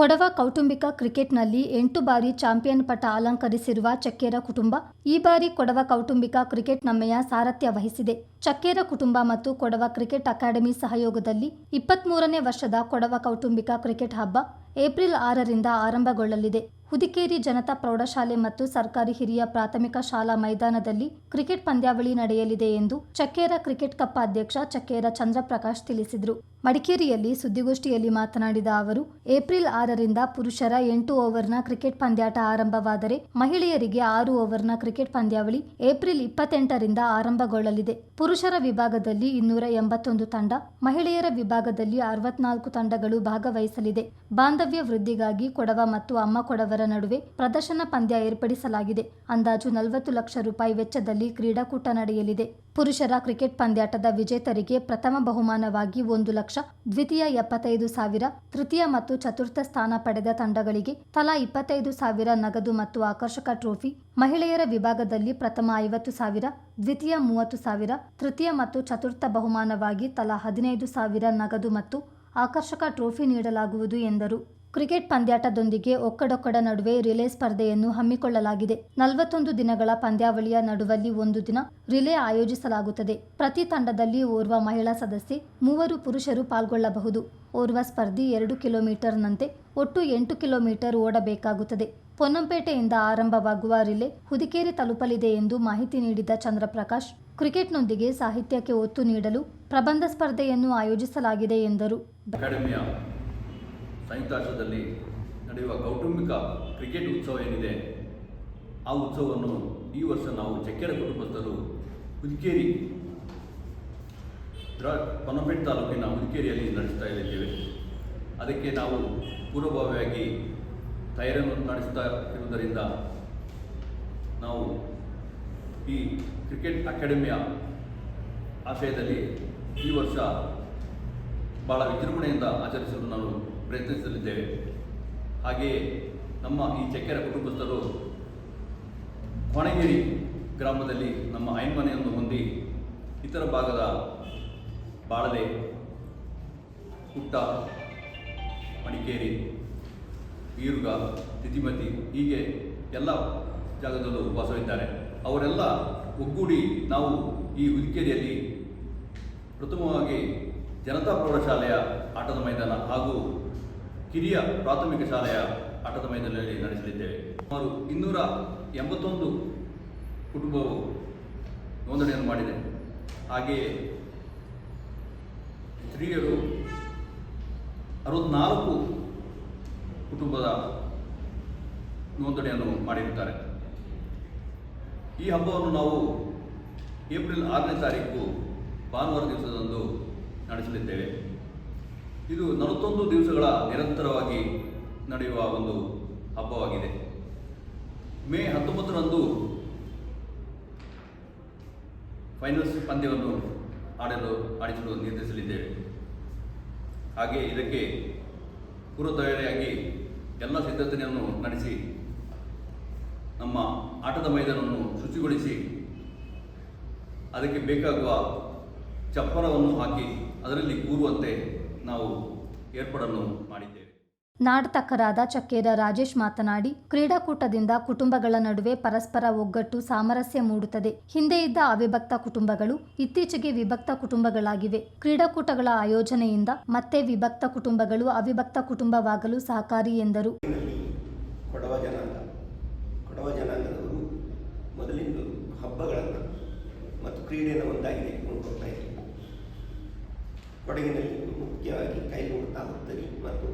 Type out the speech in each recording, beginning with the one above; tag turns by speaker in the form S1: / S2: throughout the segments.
S1: ಕೊಡವ ಕೌಟುಂಬಿಕ ಕ್ರಿಕೆಟ್ನಲ್ಲಿ ಎಂಟು ಬಾರಿ ಚಾಂಪಿಯನ್ ಪಟ ಅಲಂಕರಿಸಿರುವ ಚಕ್ಕೇರ ಕುಟುಂಬ, ಈ ಬಾರಿ ಕೊಡವ ಕೌಟುಂಬಿಕ ಕ್ರಿಕೆಟ್ ನಮ್ಮೆಯ ಸಾರಥ್ಯ ವಹಿಸಿದೆ. ಚಕ್ಕೇರ ಕುಟುಂಬ ಮತ್ತು ಕೊಡವ ಕ್ರಿಕೆಟ್ ಅಕಾಡೆಮಿ ಸಹಯೋಗದಲ್ಲಿ ಇಪ್ಪತ್ಮೂರನೇ ವರ್ಷದ ಕೊಡವ ಕೌಟುಂಬಿಕ ಕ್ರಿಕೆಟ್ ಹಬ್ಬ ಏಪ್ರಿಲ್ ಆರರಿಂದ ಆರಂಭಗೊಳ್ಳಲಿದೆ. ಹುದಿಕೇರಿ ಜನತಾ ಪ್ರೌಢಶಾಲೆ ಮತ್ತು ಸರ್ಕಾರಿ ಹಿರಿಯ ಪ್ರಾಥಮಿಕ ಶಾಲಾ ಮೈದಾನದಲ್ಲಿ ಕ್ರಿಕೆಟ್ ಪಂದ್ಯಾವಳಿ ನಡೆಯಲಿದೆ ಎಂದು ಚಕ್ಕೇರ ಕ್ರಿಕೆಟ್ ಕಪ್ ಅಧ್ಯಕ್ಷ ಚಕ್ಕೇರ ಚಂದ್ರಪ್ರಕಾಶ್ ತಿಳಿಸಿದರು. ಮಡಿಕೇರಿಯಲ್ಲಿ ಸುದ್ದಿಗೋಷ್ಠಿಯಲ್ಲಿ ಮಾತನಾಡಿದ ಅವರು, ಏಪ್ರಿಲ್ ಆರರಿಂದ ಪುರುಷರ ಎಂಟು ಓವರ್ನ ಕ್ರಿಕೆಟ್ ಪಂದ್ಯಾಟ ಆರಂಭವಾದರೆ ಮಹಿಳೆಯರಿಗೆ ಆರು ಓವರ್ನ ಕ್ರಿಕೆಟ್ ಪಂದ್ಯಾವಳಿ ಏಪ್ರಿಲ್ ಇಪ್ಪತ್ತೆಂಟರಿಂದ ಆರಂಭಗೊಳ್ಳಲಿದೆ. ಪುರುಷರ ವಿಭಾಗದಲ್ಲಿ ಇನ್ನೂರ ಎಂಬತ್ತೊಂದು ತಂಡ, ಮಹಿಳೆಯರ ವಿಭಾಗದಲ್ಲಿ ಅರವತ್ನಾಲ್ಕು ತಂಡಗಳು ಭಾಗವಹಿಸಲಿದೆ. ಬಾಂಧವ್ಯ ವೃದ್ಧಿಗಾಗಿ ಕೊಡವ ಮತ್ತು ಅಮ್ಮ ಕೊಡವರ ನಡುವೆ ಪ್ರದರ್ಶನ ಪಂದ್ಯ ಏರ್ಪಡಿಸಲಾಗಿದೆ. ಅಂದಾಜು ನಲವತ್ತು ಲಕ್ಷ ರೂಪಾಯಿ ವೆಚ್ಚದಲ್ಲಿ ಕ್ರೀಡಾಕೂಟ ನಡೆಯಲಿದೆ. ಪುರುಷರ ಕ್ರಿಕೆಟ್ ಪಂದ್ಯಾಟದ ವಿಜೇತರಿಗೆ ಪ್ರಥಮ ಬಹುಮಾನವಾಗಿ ಒಂದು ಲಕ್ಷ, ದ್ವಿತೀಯ ಎಪ್ಪತ್ತೈದು ಸಾವಿರ, ತೃತೀಯ ಮತ್ತು ಚತುರ್ಥ ಸ್ಥಾನ ಪಡೆದ ತಂಡಗಳಿಗೆ ತಲಾ ಇಪ್ಪತ್ತೈದು ಸಾವಿರ ನಗದು ಮತ್ತು ಆಕರ್ಷಕ ಟ್ರೋಫಿ, ಮಹಿಳೆಯರ ವಿಭಾಗದಲ್ಲಿ ಪ್ರಥಮ ಐವತ್ತು ಸಾವಿರ, ದ್ವಿತೀಯ ಮೂವತ್ತು ಸಾವಿರ, ತೃತೀಯ ಮತ್ತು ಚತುರ್ಥ ಬಹುಮಾನವಾಗಿ ತಲಾ ಹದಿನೈದು ಸಾವಿರ ನಗದು ಮತ್ತು ಆಕರ್ಷಕ ಟ್ರೋಫಿ ನೀಡಲಾಗುವುದು ಎಂದರು. ಕ್ರಿಕೆಟ್ ಪಂದ್ಯಾಟದೊಂದಿಗೆ ಒಕ್ಕಡೊಕ್ಕಡ ನಡುವೆ ರಿಲೇ ಸ್ಪರ್ಧೆಯನ್ನು ಹಮ್ಮಿಕೊಳ್ಳಲಾಗಿದೆ. ನಲವತ್ತೊಂದು ದಿನಗಳ ಪಂದ್ಯಾವಳಿಯ ನಡುವಲ್ಲಿ ಒಂದು ದಿನ ರಿಲೇ ಆಯೋಜಿಸಲಾಗುತ್ತದೆ. ಪ್ರತಿ ತಂಡದಲ್ಲಿ ಓರ್ವ ಮಹಿಳಾ ಸದಸ್ಯೆ, ಮೂವರು ಪುರುಷರು ಪಾಲ್ಗೊಳ್ಳಬಹುದು. ಓರ್ವ ಸ್ಪರ್ಧಿ ಎರಡು ಕಿಲೋಮೀಟರ್ನಂತೆ ಒಟ್ಟು ಎಂಟು ಕಿಲೋಮೀಟರ್ ಓಡಬೇಕಾಗುತ್ತದೆ. ಪೊನ್ನಂಪೇಟೆಯಿಂದ ಆರಂಭವಾಗುವ ರಿಲೇ ಹುದಿಕೇರಿ ತಲುಪಲಿದೆ ಎಂದು ಮಾಹಿತಿ ನೀಡಿದ ಚಂದ್ರಪ್ರಕಾಶ್, ಕ್ರಿಕೆಟ್ನೊಂದಿಗೆ ಸಾಹಿತ್ಯಕ್ಕೆ ಒತ್ತು ನೀಡಲು ಪ್ರಬಂಧ ಸ್ಪರ್ಧೆಯನ್ನು ಆಯೋಜಿಸಲಾಗಿದೆ ಎಂದರು.
S2: ಅಕಾಡೆಮಿಯ ರಾಷ್ಟ್ರದಲ್ಲಿ ನಡೆಯುವ ಕೌಟುಂಬಿಕ ಕ್ರಿಕೆಟ್ ಉತ್ಸವ ಏನಿದೆ, ಆ ಉತ್ಸವವನ್ನು ಈ ವರ್ಷ ನಾವು ಚಕ್ಕೆರ ಕುಟುಂಬಸ್ಥರು ಹುದಿಕೇರಿ ಪನಪೇಟ್ ತಾಲೂಕಿನ ಹುದಿಕೇರಿಯಲ್ಲಿ ನಡೆಸ್ತಾ ಇದ್ದೇವೆ. ಅದಕ್ಕೆ ನಾವು ಪೂರ್ವಭಾವಿಯಾಗಿ ತಯಾರಿಯನ್ನು ನಡೆಸ್ತಾ ಇರುವುದರಿಂದ ನಾವು ಈ ಕ್ರಿಕೆಟ್ ಅಕಾಡೆಮಿಯ ಆಶಯದಲ್ಲಿ ಈ ವರ್ಷ ಭಾಳ ವಿಜೃಂಭಣೆಯಿಂದ ಆಚರಿಸಲು ನಾವು ಪ್ರಯತ್ನಿಸಲಿದ್ದೇವೆ ಹಾಗೆಯೇ ನಮ್ಮ ಈ ಚಕ್ಕೆರ ಕುಟುಂಬಸ್ಥರು ಕೊಣಗಿರಿ ಗ್ರಾಮದಲ್ಲಿ ನಮ್ಮ ಐನ್ಮನೆಯನ್ನು ಹೊಂದಿ ಇತರ ಭಾಗದ ಬಾಳಲೆ ಕುಟ್ಟ ಮಡಿಕೇರಿ ಈರುಗ ತಿತಿಮತಿ ಹೀಗೆ ಎಲ್ಲ ಜಾಗದಲ್ಲೂ ವಾಸವಿದ್ದಾರೆ. ಅವರೆಲ್ಲ ಒಗ್ಗೂಡಿ ನಾವು ಈ ಹುದಿಕೇರಿಯಲ್ಲಿ ಪ್ರಥಮವಾಗಿ ಜನತಾ ಪ್ರೌಢಶಾಲೆಯ ಆಟದ ಮೈದಾನ ಹಾಗೂ ಕಿರಿಯ ಪ್ರಾಥಮಿಕ ಶಾಲೆಯ ಆಟದ ಮೈದಾನದಲ್ಲಿ ನಡೆಸಲಿದ್ದೇವೆ. ಸುಮಾರು ಇನ್ನೂರ ಎಂಬತ್ತೊಂದು ಕುಟುಂಬವು ನೋಂದಣಿಯನ್ನು ಮಾಡಿದೆ. ಹಾಗೆಯೇ ಸ್ತ್ರೀಯರು ಅರವತ್ನಾಲ್ಕು ಕುಟುಂಬದ ನೋಂದಣಿಯನ್ನು ಮಾಡಿರುತ್ತಾರೆ. ಈ ಹಬ್ಬವನ್ನು ನಾವು ಏಪ್ರಿಲ್ ಆರನೇ ತಾರೀಕು ಭಾನುವಾರ ದಿವಸದಂದು ನಡೆಸಲಿದ್ದೇವೆ. ಇದು ನಲವತ್ತೊಂದು ದಿವಸಗಳ ನಿರಂತರವಾಗಿ ನಡೆಯುವ ಒಂದು ಹಬ್ಬವಾಗಿದೆ. ಮೇ ಹತ್ತೊಂಬತ್ತರಂದು ಫೈನಲ್ಸ್ ಪಂದ್ಯವನ್ನು ಆಡಲು, ಆಡಿಸಲು ನಿರ್ಧರಿಸಲಿದ್ದೇವೆ. ಹಾಗೆ ಇದಕ್ಕೆ ಪೂರ್ವ ತಯಾರಿಯಾಗಿ ಎಲ್ಲ ಸಿದ್ಧತೆಯನ್ನು ನಡೆಸಿ, ನಮ್ಮ ಆಟದ ಮೈದಾನವನ್ನು ಶುಚಿಗೊಳಿಸಿ, ಅದಕ್ಕೆ ಬೇಕಾಗುವ ಚಪ್ಪರವನ್ನು ಹಾಕಿ ಅದರಲ್ಲಿ ಕೂರುವಂತೆ ನಾವು ಏರ್ಪಾಡನ್ನು ಮಾಡಿದ್ದೇವೆ.
S1: ನಾಡತಕ್ಕರಾದ ಚಕ್ಕೇರ ರಾಜೇಶ್ ಮಾತನಾಡಿ ಕ್ರೀಡಾಕೂಟದಿಂದ ಕುಟುಂಬಗಳ ನಡುವೆ ಪರಸ್ಪರ ಒಗ್ಗಟ್ಟು ಸಾಮರಸ್ಯ ಮೂಡುತ್ತದೆ. ಹಿಂದೆ ಇದ್ದ ಅವಿಭಕ್ತ ಕುಟುಂಬಗಳು ಇತ್ತೀಚೆಗೆ ವಿಭಕ್ತ ಕುಟುಂಬಗಳಾಗಿವೆ. ಕ್ರೀಡಾಕೂಟಗಳ ಆಯೋಜನೆಯಿಂದ ಮತ್ತೆ ವಿಭಕ್ತ ಕುಟುಂಬಗಳು ಅವಿಭಕ್ತ ಕುಟುಂಬವಾಗಲು ಸಹಕಾರಿ ಎಂದರು.
S3: ಕೊಡವ ಜನಾಂಗ. ಕೊಡವ ಜನಾಂಗದವರು ಮೊದಲಿಂದ ಹಬ್ಬಗಳನ್ನು ಮತ್ತು ಕ್ರೀಡೆಯನ್ನು ಒಂದಾಗಿ ಹೋಗ್ತಾ ಕೊಡಗಿನಲ್ಲಿ ಮುಖ್ಯವಾಗಿ ಕೈಗೂಡ್ತಾ ಹುತ್ತರಿ ಮತ್ತು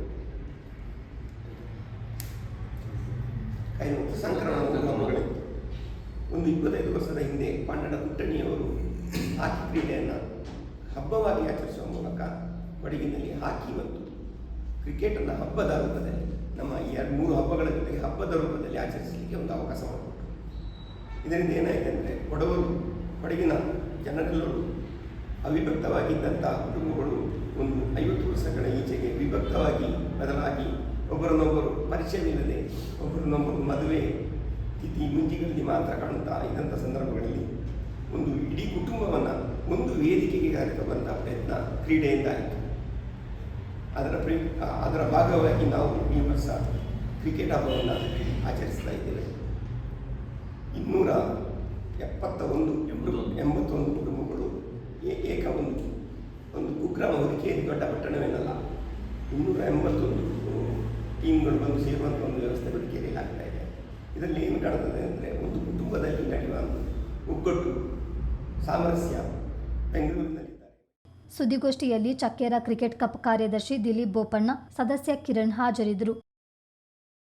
S3: ಕೈಲೂಟ ಸಂಕ್ರಮಣ ಹೋಮಗಳಿತ್ತು ಒಂದು ಇಪ್ಪತ್ತೈದು ವರ್ಷದ ಹಿಂದೆ ಪನ್ನಡ ಪುಟ್ಟಣಿಯವರು ಹಾಕಿ ಕ್ರೀಡೆಯನ್ನು ಹಬ್ಬವಾಗಿ ಆಚರಿಸುವ ಮೂಲಕ ಕೊಡಗಿನಲ್ಲಿ ಹಾಕಿ ಮತ್ತು ಕ್ರಿಕೆಟನ್ನು ಹಬ್ಬದ ರೂಪದಲ್ಲಿ, ನಮ್ಮ ಈ ಎರಡು ಮೂರು ಹಬ್ಬಗಳ ಜೊತೆಗೆ ಹಬ್ಬದ ರೂಪದಲ್ಲಿ ಆಚರಿಸಲಿಕ್ಕೆ ಒಂದು ಅವಕಾಶ ಮಾಡಿಕೊಟ್ರು ಇದರಿಂದ ಏನಾಯಿತು ಅಂದರೆ ಕೊಡವರು, ಕೊಡಗಿನ ಜನರೆಲ್ಲರೂ ಅವಿಭಕ್ತವಾಗಿದ್ದಂಥ ಕುಟುಂಬಗಳು ಒಂದು ಐವತ್ತು ವರ್ಷಗಳ ಈಚೆಗೆ ವಿಭಕ್ತವಾಗಿ ಬದಲಾಗಿ ಒಬ್ಬರನ್ನೊಬ್ಬರು ಪರಿಚಯವಿಲ್ಲದೆ ಒಬ್ಬರನ್ನೊಬ್ಬರು ಮದುವೆ ತಿಥಿ ಮುಂಜಿಗಳಲ್ಲಿ ಮಾತ್ರ ಕಾಣುತ್ತಾ ಇದ್ದಂಥ ಸಂದರ್ಭಗಳಲ್ಲಿ ಒಂದು ಇಡೀ ಕುಟುಂಬವನ್ನು ಒಂದು ವೇದಿಕೆಗೆ ಬಂದ ಪ್ರಯತ್ನ ಕ್ರೀಡೆಯಿಂದಾಯಿತು ಅದರ ಪ್ರಿ ಅದರ ಭಾಗವಾಗಿ ನಾವು ಈ ವರ್ಷ ಕ್ರಿಕೆಟ್ ಹಬ್ಬವನ್ನು ಆಚರಿಸ್ತಾ ಇದ್ದೇವೆ ಇನ್ನೂರ ಎಪ್ಪತ್ತ ಒಂದು
S2: ಎಂಬತ್ತೊಂದು.
S3: ಏ- ಏಕ ಒಂದು ಒಂದು ಕುಗ್ರಾಮ ಹೊದಿಕೆಯಲ್ಲಿ ದೊಡ್ಡ ಪಟ್ಟಣವೇನಲ್ಲ ಇನ್ನೂರ ಎಂಬತ್ತೊಂದು ಟೀಮ್ಗಳು ಬಂದು ಸೇರುವಂಥ ಒಂದು ವ್ಯವಸ್ಥೆ ಹೊದಿಕೆಯಲ್ಲಿ ಆಗ್ತಾ ಇದೆ. ಇದರಲ್ಲಿ ಏನು ಕಾಣ್ತದೆ ಅಂದರೆ ಒಂದು ಕುಟುಂಬದಲ್ಲಿ ನಡೆಯುವ ಒಗ್ಗಟ್ಟು, ಸಾಮರಸ್ಯ ಬೆಂಗಳೂರಿನಲ್ಲಿ
S1: ಸುದ್ದಿಗೋಷ್ಠಿಯಲ್ಲಿ ಚಕ್ಕೇರ ಕ್ರಿಕೆಟ್ ಕಪ್ ಕಾರ್ಯದರ್ಶಿ ದಿಲೀಪ್ ಬೋಪಣ್ಣ, ಸದಸ್ಯ ಕಿರಣ್ ಹಾಜರಿದ್ದರು.